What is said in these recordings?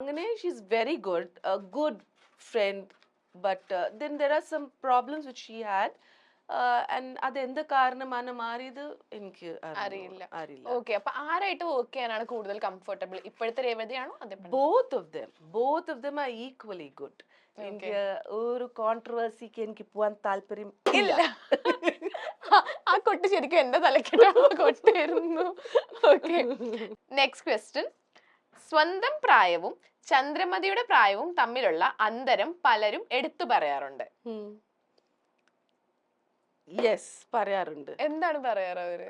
അങ്ങനെ she's very good good friend but then there are some problems which she had and അത് എന്ത് കാരണമാണ് മാറിയത്? എനിക്ക് അറിയില്ല. അറിയില്ല. ഓക്കെ അപ്പൊ ആരായിട്ട് വർക്ക് ചെയ്യാനാണ് കൂടുതൽ കംഫർട്ടബിൾ ഇപ്പോഴത്തെ രേവതിയാണോ അതെ both of them both of them are equally good എനിക്ക് ഒരു കോൺട്രവേഴ്സിക്ക് എനിക്ക് പോവാൻ താല്പര്യം ഇല്ല. ആ കൊട്ട് ശരിക്കും എന്റെ തലക്കെട്ടാണ് കൊട്ടായിരുന്നു ഓക്കെ നെക്സ്റ്റ് ക്വസ്റ്റ്യൻ സ്വന്തം പ്രായവും ചന്ദ്രമതിയുടെ പ്രായവും തമ്മിലുള്ള അന്തരം പലരും എടുത്തു പറയാറുണ്ട്. യെസ് പറയാറുണ്ട്. എന്താണ് പറയാറ് അവർ?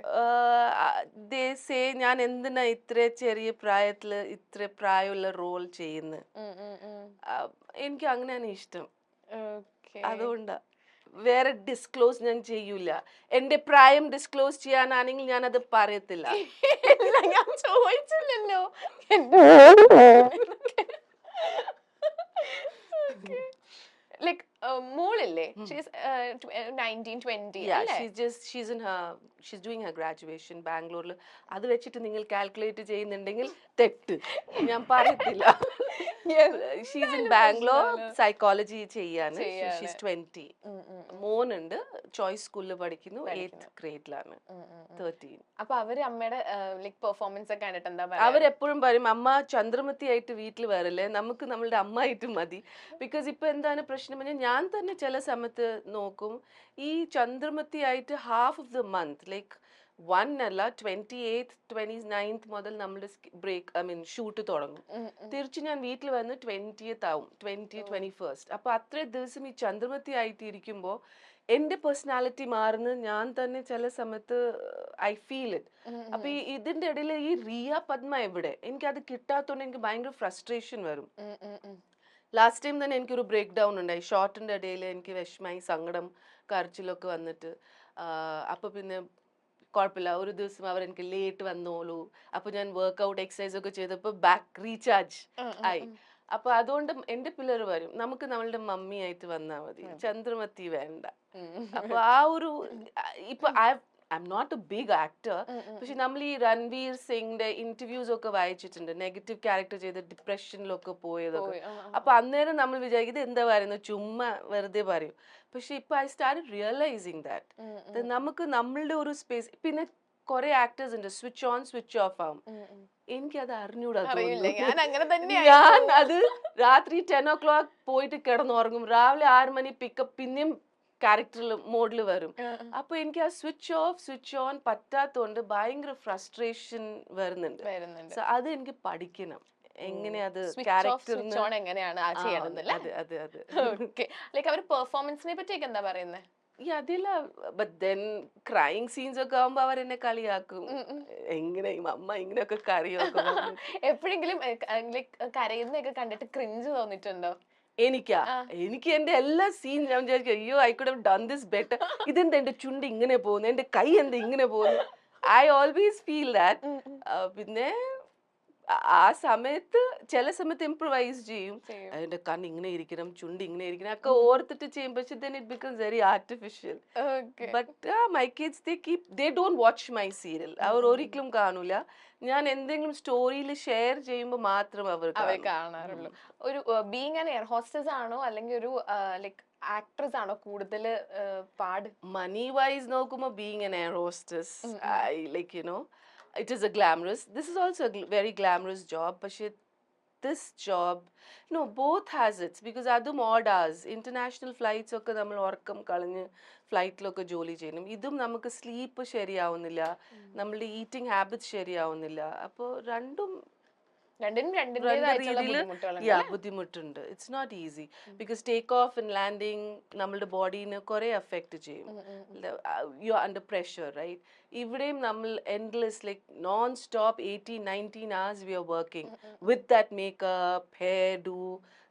ദേ സേ ഞാൻ എന്തിനാ ഇത്ര ചെറിയ പ്രായത്തിൽ ഇത്ര പ്രായമുള്ള റോൾ ചെയ്യുന്നത്. എനിക്ക് അങ്ങനെയാണ് ഇഷ്ടം. അതുകൊണ്ടാ. വേറെ ഡിസ്ക്ലോസ് ഞാൻ ചെയ്യൂല. എന്റെ പ്രായം ഡിസ്ക്ലോസ് ചെയ്യാനാണെങ്കിൽ ഞാൻ അത് പറയത്തില്ല ഞാൻ ചോദിച്ചില്ലല്ലോ. മോളില്ലേ nineteen twenty Yeah, she's just she's in her she's doing her graduation ബാംഗ്ലൂരിൽ അത് വെച്ചിട്ട് നിങ്ങൾ കാൽക്കുലേറ്റ് ചെയ്യുന്നുണ്ടെങ്കിൽ തെറ്റ്. ഞാൻ പറയത്തില്ല. ഷീസ് ഇൻ ബാംഗ്ലൂർ സൈക്കോളജി ചെയ്യാണ് ഷീസ് ട്വന്റി മോനുണ്ട്. ചോയ്സ് സ്കൂളിൽ പഠിക്കുന്നു. എയ്ത്ത് ഗ്രേഡിലാണ് തേർട്ടീൻ അപ്പൊ അവർ അമ്മയുടെ ലൈക് പെർഫോമൻസ് ഒക്കെ കണ്ടിട്ട് എന്താ പറയാ? അവരെപ്പോഴും പറയും അമ്മ ചന്ദ്രമതി ആയിട്ട് വീട്ടിൽ വരല്ലേ? നമുക്ക് നമ്മളുടെ അമ്മ ആയിട്ട് മതി. ബിക്കോസ് ഇപ്പൊ എന്താണ് പ്രശ്നം? പറഞ്ഞാൽ ഞാൻ തന്നെ ചില സമയത്ത് നോക്കും ഈ ചന്ദ്രമതി ആയിട്ട് half of the month like one അല്ല ട്വന്റി എയ്ത്ത് ട്വന്റി നയൻത്ത് മുതൽ നമ്മുടെ ബ്രേക്ക് ഐ മീൻ ഷൂട്ട് തുടങ്ങും തിരിച്ച് ഞാൻ വീട്ടിൽ വന്ന് ട്വന്റിയത്ത് ആവും ട്വന്റി ട്വന്റി ഫസ്റ്റ് അപ്പൊ അത്രേ ദിവസം ഈ ചന്ദ്രമതി ആയിട്ട് ഇരിക്കുമ്പോൾ എന്റെ പേഴ്സണാലിറ്റി മാറുന്നത് ഞാൻ തന്നെ ചില സമയത്ത് ഐ ഫീൽ ഇറ്റ് അപ്പൊ ഈ ഇതിന്റെ ഇടയിൽ ഈ റിയ പത്മ എവിടെ? എനിക്ക് അത് കിട്ടാത്തോണ്ട് എനിക്ക് ഭയങ്കര ഫ്രസ്ട്രേഷൻ വരും. ലാസ്റ്റ് ടൈം തന്നെ എനിക്കൊരു ബ്രേക്ക് ഡൗൺ ഉണ്ടായി. ഷോർട്ടിന്റെ ഇടയിൽ എനിക്ക് വിഷമായി സങ്കടം കരച്ചിലൊക്കെ വന്നിട്ട്. അപ്പൊ പിന്നെ കുഴപ്പമില്ല. ഒരു ദിവസം അവർ എനിക്ക് ലേറ്റ് വന്നോളൂ. അപ്പൊ ഞാൻ വർക്ക്ഔട്ട് എക്സസൈസ് ഒക്കെ ചെയ്തപ്പോൾ ബാക്ക് റീചാർജ് ആയി. അപ്പൊ അതുകൊണ്ട് എന്റെ പിള്ളേർ വരും നമുക്ക് നമ്മളുടെ മമ്മി ആയിട്ട് വന്നാൽ മതി. ചന്ദ്രമതി വേണ്ട. അപ്പൊ ആ ഒരു ഇപ്പൊ I I am not a big actor പക്ഷെ നമ്മൾ ഈ രൺവീർ സിംഗിന്റെ ഇന്റർവ്യൂസ് ഒക്കെ വായിച്ചിട്ടുണ്ട്. നെഗറ്റീവ് ക്യാരക്ടർ ചെയ്ത് ഡിപ്രഷനിലൊക്കെ പോയതൊക്കെ. അപ്പൊ അന്നേരം നമ്മൾ വിചാരിക്കും ഇത് എന്താ പറയുന്നത് ചുമ്മാ വെറുതെ പറയും. പക്ഷെ ഇപ്പൊ ഐ സ്റ്റാർട്ട് റിയലൈസിങ് ദാറ്റ് നമുക്ക് നമ്മളുടെ ഒരു സ്പേസ് പിന്നെ കുറെ ആക്ടേഴ്സ് ഉണ്ട്. സ്വിച്ച് ഓൺ സ്വിച്ച് ഓഫ് ആവും. എനിക്കത് അറിഞ്ഞൂടാ ഞാൻ അത് രാത്രി ടെൻ ഓ ക്ലോക്ക് പോയിട്ട് കിടന്നുറങ്ങും. രാവിലെ ആറ് മണി പിക്കപ്പ് പിന്നെയും ക്യാരക്ടറിൽ മോഡിൽ വരും. അപ്പൊ എനിക്ക് ആ സ്വിച്ച് ഓഫ് സ്വിച്ച് ഓൺ പറ്റാത്തോണ്ട് ഭയങ്കര ഫ്രസ്ട്രേഷൻ വരുന്നുണ്ട്. അത് എനിക്ക് പഠിക്കണം. എങ്ങനെ അത് എങ്ങനെയാണ് ആ ചെയ്യണത് അല്ലേ അതെ അതെ അതെ. ഓക്കെ ലൈക്ക് അവർ പെർഫോമൻസിനെ പറ്റിയൊക്കെ എന്താ പറയുന്നത് ഈ അതില്ല ബട്ട് ദെൻ ക്രൈങ് സീൻസ് ഒക്കെ ആവുമ്പോ അവർ എന്നെ കളിയാക്കും എങ്ങനെ അമ്മ ഇങ്ങനെയൊക്കെ കറിയാക്കും എപ്പോഴെങ്കിലും കരയുന്നൊക്കെ കണ്ടിട്ട് ക്രിഞ്ച് തോന്നിട്ടുണ്ടോ എനിക്കാ. എനിക്ക് എന്റെ എല്ലാ സീൻ ഞാൻ വിചാരിക്കും അയ്യോ I could have done this better ഇതെന്താ എന്റെ ചുണ്ട് ഇങ്ങനെ പോകുന്നു? എന്റെ കൈ എന്താ ഇങ്ങനെ പോകുന്നു? ഐ ഓൾവേസ് ഫീൽ ദാറ്റ് പിന്നെ ആ- സമയത്ത് ചില സമയത്ത് ഇംപ്രവൈസ് ചെയ്യും. അതിന്റെ കണ്ണ് ഇങ്ങനെ ഇരിക്കണം ചുണ്ട് ഇങ്ങനെ ഇരിക്കണം ഒക്കെ ഓർത്തിട്ട് ചെയ്യും. പക്ഷെ then it becomes very artificial. But my kids they keep they don't watch my serial അവർ ഒരിക്കലും കാണൂല. ഞാൻ എന്തെങ്കിലും സ്റ്റോറിയിൽ ഷെയർ ചെയ്യുമ്പോൾ മാത്രം അവർ അവർ കാണും. കാണാറുള്ളൂ. ഒരു ബീങ് ആൻ എയർ ഹോസ്റ്റസ് ആണോ അല്ലെങ്കിൽ ഒരു ലൈക് ആക്ട്രസ് ആണോ കൂടുതൽ പാട്? Money wise നോക്കുമ്പോൾ being an air hostess like you know it is a glamorous this is also a gl- very glamorous job but she, this job no both has its because അതും odd hours international flights ഒക്കെ നമ്മൾ ഉറക്കം കളഞ്ഞ് ഫ്ലൈറ്റിലൊക്കെ ജോലി ചെയ്യണം ഇതും നമുക്ക് sleep ശരിയാവുന്നില്ല നമ്മളുടെ ഈറ്റിംഗ് ഹാബിറ്റ്സ് ശരിയാവുന്നില്ല അപ്പോൾ രണ്ടും രണ്ടിനും ബുദ്ധിമുട്ടുണ്ട്. It's not easy because take off and landing നമ്മളുടെ ബോഡീനെ കുറെ അഫക്റ്റ് ചെയ്യും. You are under pressure right ഇവിടെയും നമ്മൾ endless like non stop eighteen nineteen hours we are working with that makeup hairdo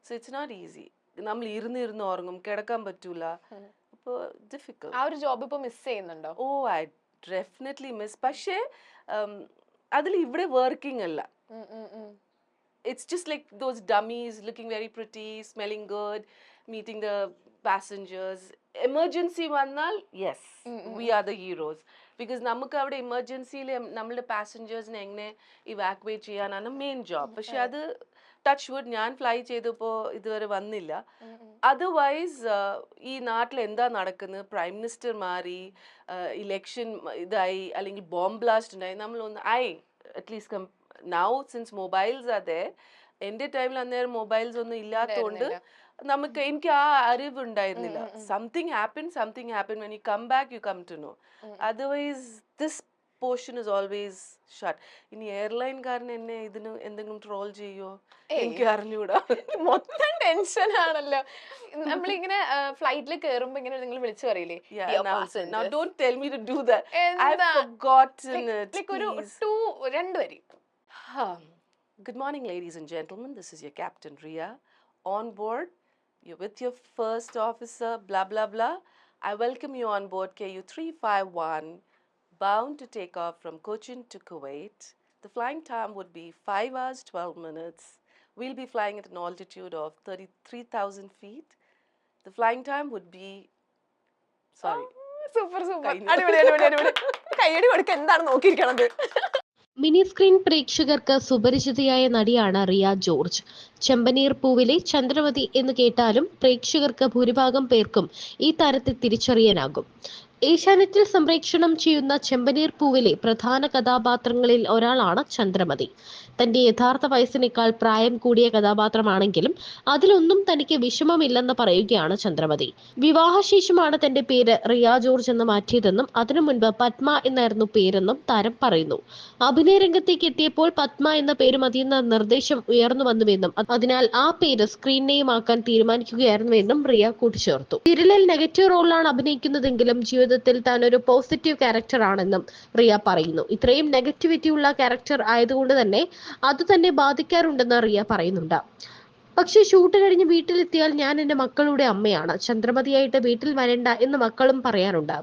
so it's not easy നമ്മൾ ഇരുന്ന് ഇരുന്ന് ഉറങ്ങും കിടക്കാൻ പറ്റൂല. അപ്പോൾ ഡിഫിക്കൽ ആ ഒരു ജോബ് ഇപ്പോൾ മിസ് ചെയ്യുന്നുണ്ടോ? ഓ ഐ ഡെഫിനറ്റ്ലി മിസ് പക്ഷേ അതിൽ ഇവിടെ വർക്കിംഗ് അല്ല ഉം, ഉം, like those dummies looking very pretty, smelling good, meeting the passengers. Emergency വന്നാൽ yes, we are the heroes. Because നമുക്ക് അവിടെ എമർജൻസിയിൽ നമ്മളുടെ പാസഞ്ചേഴ്സിനെ എങ്ങനെ ഇവാക്വേറ്റ് ചെയ്യാനാണ് മെയിൻ ജോബ് പക്ഷെ അത് ടച്ച് വുഡ് ഞാൻ ഫ്ലൈ ചെയ്തപ്പോൾ ഇതുവരെ വന്നില്ല. അതർവൈസ് ഈ നാട്ടിൽ എന്താ നടക്കുന്നത് പ്രൈം മിനിസ്റ്റർ മാറി ഇലക്ഷൻ ഇതായി അല്ലെങ്കിൽ ബോംബ് ബ്ലാസ്റ്റ് ഉണ്ടായി. നമ്മളൊന്ന് I at least now since mobiles അതെ എന്റെ ടൈമിൽ അന്നേരം മൊബൈൽസ് ഒന്നും ഇല്ലാത്തതുകൊണ്ട് നമുക്ക് എനിക്ക് ആ അറിവ് ഉണ്ടായിരുന്നില്ല. Something happen something happen when you come back you come to know otherwise this portion is always shut ഇനി എയർലൈൻകാരൻ എന്നെ ഇതിന് എന്തെങ്കിലും ട്രോൾ ചെയ്യോ എനിക്ക് അറിഞ്ഞൂടാ മൊത്തം ടെൻഷൻ ആണല്ലോ നമ്മളിങ്ങനെ ഫ്ലൈറ്റിൽ കേറുമ്പോ ഇങ്ങനെ നിങ്ങൾ വിളിച്ചു പറയില്ലേ ഒരു. ടു രണ്ട് വരി Um, Good morning, ladies and gentlemen. This is your Captain Ria. On board, you're with your first officer, blah, blah, blah. I welcome you on board KU 351, bound to take off from Cochin to Kuwait. The flying time would be 5 hours 12 minutes. We'll be flying at an altitude of 33,000 feet. The flying time would be. Sorry. Super super കഴിഞ്ഞു. അടിപൊളി അടിപൊളി അടിപൊളി കൈയടി കൊടുക്ക എന്താണ് നോക്കിയിരിക്കണത് mini screen പ്രേക്ഷകർക്ക് സുപരിചിതയായ നടിയാണ് റിയ ജോർജ് ചെമ്പനീർ പൂവിലെ ചന്ദ്രമതി എന്ന് കേട്ടാലും പ്രേക്ഷകർക്ക് ഭൂരിഭാഗം പേർക്കും ഈ താരത്തെ തിരിച്ചറിയാനാകും ഏഷ്യാനെറ്റിൽ സംപ്രേക്ഷണം ചെയ്യുന്ന ചെമ്പനീർ പൂവിലെ പ്രധാന കഥാപാത്രങ്ങളിൽ ഒരാളാണ് ചന്ദ്രമതി. തന്റെ യഥാർത്ഥ വയസ്സിനേക്കാൾ പ്രായം കൂടിയ കഥാപാത്രമാണെങ്കിലും അതിലൊന്നും തനിക്ക് വിഷമമില്ലെന്ന് പറയുകയാണ് ചന്ദ്രമതി. വിവാഹശേഷമാണ് തന്റെ പേര് റിയ ജോർജ് എന്ന് മാറ്റിയതെന്നും അതിനു മുൻപ് പത്മ എന്നായിരുന്നു പേരെന്നും താരം പറയുന്നു. അഭിനയ രംഗത്തേക്ക് എത്തിയപ്പോൾ പത്മ എന്ന പേര് മതിയെന്ന നിർദ്ദേശം ഉയർന്നു വന്നുവെന്നും അതിനാൽ ആ പേര് സ്ക്രീൻ നെയിം ആക്കാൻ തീരുമാനിക്കുകയായിരുന്നുവെന്നും റിയ കൂട്ടിച്ചേർത്തു. തിരലിൽ നെഗറ്റീവ് റോളിലാണ് അഭിനയിക്കുന്നതെങ്കിലും ജീവിതത്തിൽ താൻ ഒരു പോസിറ്റീവ് ക്യാരക്ടർ ആണെന്നും റിയ പറയുന്നു. ഇത്രയും നെഗറ്റിവിറ്റി ഉള്ള ക്യാരക്ടർ ആയതുകൊണ്ട് തന്നെ അത് തന്നെ ബാധിക്കാറുണ്ടെന്ന് റിയ പറയുന്നുണ്ട്. പക്ഷേ ഷൂട്ട് കഴിഞ്ഞ് വീട്ടിലെത്തിയാൽ ഞാൻ എന്റെ മക്കളുടെ അമ്മയാണ്. ചന്ദ്രമതിയായിട്ട് വീട്ടിൽ വരണ്ട എന്ന് മക്കളും പറയാറുണ്ട്.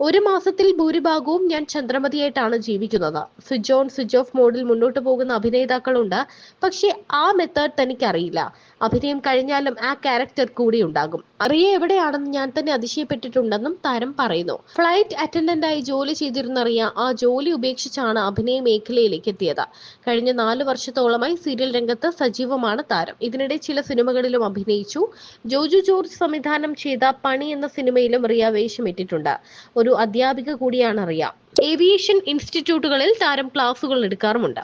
ഒരു മാസത്തിൽ ഭൂരിഭാഗവും ഞാൻ ചന്ദ്രമതിയായിട്ടാണ് ജീവിക്കുന്നത്. സ്വിച്ച് ഓൺ സ്വിച്ച് ഓഫ് മോഡിൽ മുന്നോട്ട് പോകുന്ന അഭിനേതാക്കളുണ്ട്. പക്ഷേ ആ മെത്തേഡ് തനിക്കറിയില്ല. അഭിനയം കഴിഞ്ഞാലും ആ ക്യാരക്ടർ കൂടി ഉണ്ടാകും. അറിയ എവിടെയാണെന്ന് ഞാൻ തന്നെ അതിശയപ്പെട്ടിട്ടുണ്ടെന്നും താരം പറയുന്നു. ഫ്ലൈറ്റ് അറ്റൻഡന്റ് ആയി ജോലി ചെയ്തിരുന്നറിയ ആ ജോലി ഉപേക്ഷിച്ചാണ് അഭിനയ മേഖലയിലേക്ക് എത്തിയത്. കഴിഞ്ഞ നാല് വർഷത്തോളമായി സീരിയൽ രംഗത്ത് സജീവമാണ് താരം. ഇതിനിടെ ചില സിനിമകളിലും അഭിനയിച്ചു. ജോജു ജോർജ് സംവിധാനം ചെയ്ത പണി എന്ന സിനിമയിലും റിയ വേഷമിട്ടിട്ടുണ്ട്. ഒരു അധ്യാപിക കൂടിയാണ് റിയ ഏവിയേഷൻ ഇൻസ്റ്റിറ്റ്യൂട്ടുകളിൽ താരം ക്ലാസുകൾ എടുക്കാറുമുണ്ട്.